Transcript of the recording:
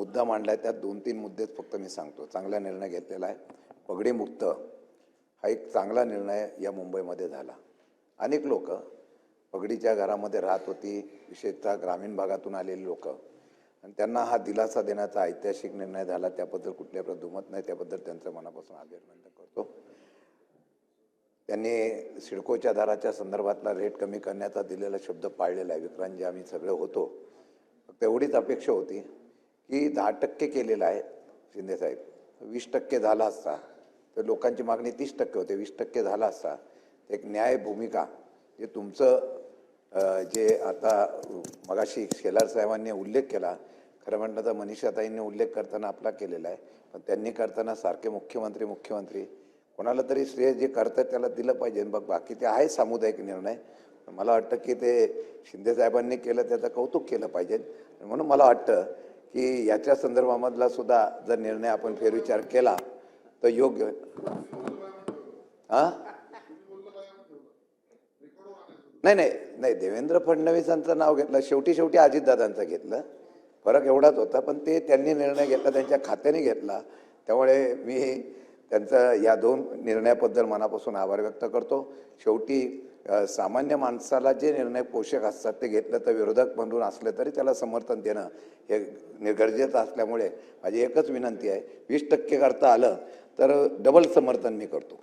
मुद्दा मांडला आहे त्यात दोन तीन मुद्देच फक्त मी सांगतो. चांगला निर्णय घेतलेला आहे. पगडी मुक्त हा एक चांगला निर्णय या मुंबईमध्ये झाला. अनेक लोक पगडीच्या घरामध्ये राहत होती विशेषतः ग्रामीण भागातून आलेली लोक. आणि त्यांना हा दिलासा देण्याचा ऐतिहासिक निर्णय झाला. त्याबद्दल कुठल्या दुमत नाही त्याबद्दल त्यांचं मनापासून अभिनंदन करतो. त्यांनी सिडकोच्या दराच्या संदर्भातला रेट कमी करण्याचा दिलेला शब्द पाळलेला आहे. विक्रांतजी आम्ही सगळे होतो. फक्त एवढीच अपेक्षा होती. की दहा टक्के केलेलं आहे शिंदेसाहेब वीस टक्के झाला असता. तर लोकांची मागणी तीस टक्के होते. वीस टक्के झाला असता. एक न्याय भूमिका जे तुमचं जे आता मगाशी शेलार साहेबांनी उल्लेख केला. खरं म्हटलं तर मनीषाताईंनी उल्लेख करताना आपला केलेला आहे. पण त्यांनी करताना सारखे मुख्यमंत्री मुख्यमंत्री. कोणाला तरी श्रेय जे करतात त्याला दिलं पाहिजे. बघ बाकी ते आहे सामुदायिक निर्णय. मला वाटतं की ते शिंदेसाहेबांनी केलं त्याचं कौतुक केलं पाहिजे. म्हणून मला वाटतं की याच्या संदर्भामधला सुद्धा जर निर्णय आपण फेरविचार केला तर योग्य. हां? नाही नाही नाही देवेंद्र फडणवीसांचं नाव घेतलं शेवटी शेवटी अजितदादांचं घेतलं. फरक एवढाच होता पण ते त्यांनी निर्णय घेतला त्यांच्या खात्याने घेतला. त्यामुळे मी त्यांचं या दोन निर्णयाबद्दल मनापासून आभार व्यक्त करतो. शेवटी सामान्य माणसाला जे निर्णय पोषक असतात ते घेतलं तर विरोधक म्हणून असले तरी त्याला समर्थन देणं हे गरजेचं असल्यामुळे माझी एकच विनंती आहे. वीस टक्के करता आलं तर डबल समर्थन मी करतो.